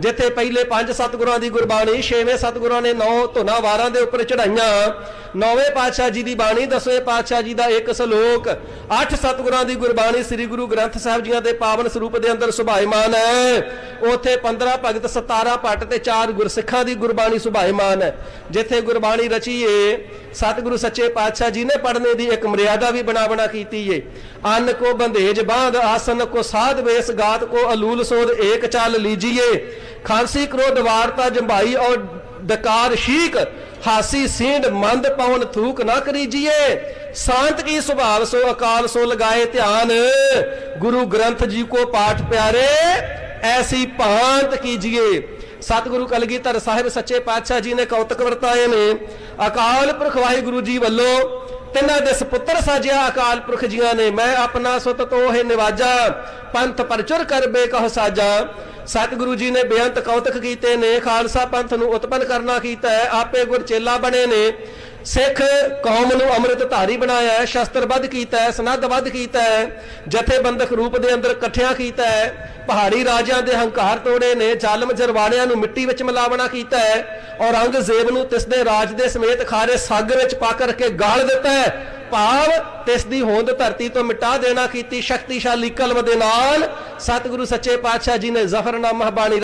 ਜਿੱਥੇ ਪਹਿਲੇ ਪੰਜ ਸਤਿਗੁਰਾਂ ਦੀ ਗੁਰਬਾਣੀ, ਛੇਵੇਂ ਸਤਿਗੁਰਾਂ ਨੇ ਨੌ ਧੁਨਾ ਵਾਰਾਂ ਦੇ ਉੱਪਰ ਚੜਾਈਆਂ ਨੌਵੇਂ ਪਾਤਸ਼ਾਹ ਜੀ ਦੀ ਬਾਣੀ, ਦਸਵੇਂ ਪਾਤਸ਼ਾਹ ਜੀ ਦਾ ਇੱਕ ਸ਼ਲੋਕ। ਅੱਠ ਸਤਿਗੁਰਾਂ ਦੀ ਗੁਰਬਾਣੀ ਸ੍ਰੀ ਗੁਰੂ ਗ੍ਰੰਥ ਸਾਹਿਬ ਜੀਆਂ ਦੇ ਪਾਵਨ ਸਰੂਪ ਦੇ ਅੰਦਰ ਸੁਭਾਇਮਾਨ ਹੈ। ਉਥੇ 15 ਭਗਤ 17 ਭੱਟ ਤੇ 4 ਗੁਰਸਿੱਖਾਂ ਦੀ ਗੁਰਬਾਣੀ ਸੁਭਾਇਮਾਨ ਹੈ। ਜਿੱਥੇ ਗੁਰਬਾਣੀ ਰਚੀਏ ਸਤਿਗੁਰੂ ਸੱਚੇ ਪਾਤਸ਼ਾਹ ਜੀ ਨੇ ਪੜ੍ਹਨੇ ਦੀ ਇੱਕ ਮਰਿਆਦਾ ਵੀ ਬਣਾ ਬਣਾ ਕੀਤੀ ਏ। ਅੰਨ ਕੋ ਬੰਧੇਜ ਬਾਂਧ, ਆਸਨ ਕੋ ਸਾਧ ਵੇਸ, ਗਾਤ ਕੋ ਅਲੂਲ ਸੋਧ, ਏਕ ਚਾਲ ਲੀਜੀਏ ਖਾਂਸੀ, ਕ੍ਰੋਧ, ਵਾਰਤਾ, ਜੰਭਾਈ ਔਰ ਡਕਾਰ ਸ਼ੀਕ, ਹਾਸੀ, ਸੀਂਡ, ਮੰਦ ਪਵਨ ਥੂਕ ਨਾ ਕਰੀਜੀਏ ਸ਼ਾਂਤ ਕੀ ਸੁਭਾਵ, ਸੋ ਅਕਾਲ, ਸੋ ਲਗਾਏ ਧਿਆਨ। ਗੁਰੂ ਗ੍ਰੰਥ ਜੀ ਕੋ ਪਾਠ ਪਿਆਰੇ, ਐਸੀ ਭਾਂਤ ਕੀਜੀਏ ਸਤਿਗੁਰੂ ਕਲਗੀਧਰ ਸਾਹਿਬ ਸੱਚੇ ਪਾਤਸ਼ਾਹ ਜੀ ਨੇ ਕੌਤਕ ਵਰਤਾਏ ਨੇ। ਅਕਾਲ ਪੁਰਖ ਵਾਹਿਗੁਰੂ ਜੀ ਵੱਲੋਂ ਤਿੰਨਾਂ ਦੇ ਸੁਪੁੱਤਰ ਸਾਜਿਆ ਅਕਾਲ ਪੁਰਖ ਜੀਆਂ ਨੇ। ਮੈਂ ਆਪਣਾ ਸੁਤ ਤੋਹਿ ਨਿਵਾਜਾ, ਪੰਥ ਪਰਚੁਰ ਕਰਬੇ ਕਹ ਸਾਜਾ। ਸਤਿਗੁਰੂ ਜੀ ਨੇ ਬੇਅੰਤ ਕੌਤਕ ਕੀਤੇ ਨੇ। ਖਾਲਸਾ ਪੰਥ ਨੂੰ ਉਤਪੰਨ ਕਰਨਾ ਕੀਤਾ ਹੈ। ਆਪੇ ਗੁਰ ਚੇਲਾ ਬਣੇ ਨੇ। ਸਿੱਖ ਕੌਮ ਨੂੰ ਅੰਮ੍ਰਿਤ ਬਣਾਇਆ ਹੈ ਸ਼ਸਤਰਬੱਧ ਕੀਤਾ ਹੈ ਸਨੱਧਬੱਧ ਕੀਤਾ ਹੈ, ਜਥੇਬੰਦਕ ਰੂਪ ਦੇ ਅੰਦਰ ਇਕੱਠਿਆਂ ਕੀਤਾ ਹੈ, ਪਹਾੜੀ ਰਾਜਿਆਂ ਦੇ ਹੰਕਾਰ ਤੋੜੇ ਨੇ, ਜ਼ਾਲਮ ਜਰਵਾਣਿਆਂ ਨੂੰ ਮਿੱਟੀ ਵਿੱਚ ਮਿਲਾਵਣਾ ਕੀਤਾ ਹੈ, ਔਰੰਗਜ਼ੇਬ ਨੂੰ ਤਿਸ ਦੇ ਰਾਜ ਦੇ ਸਮੇਤ ਖਾਰੇ ਸਾਗਰ ਵਿੱਚ ਪਾ ਕਰਕੇ ਗਾਲ ਦਿੱਤਾ ਹੈ, ਭਾਵ ਤਿਸ ਦੀ ਹੋਂਦ ਧਰਤੀ ਤੋਂ ਮਿਟਾ ਦੇਣਾ ਕੀਤੀ ਸ਼ਕਤੀਸ਼ਾਲੀ ਕਲਮ ਦੇ ਨਾਲ। ਸਤਿਗੁਰੂ ਸੱਚੇ ਪਾਤਸ਼ਾਹ ਜੀ ਨੇ ਜ਼ਫਰਨਾਮਾ ਬਾਣੀ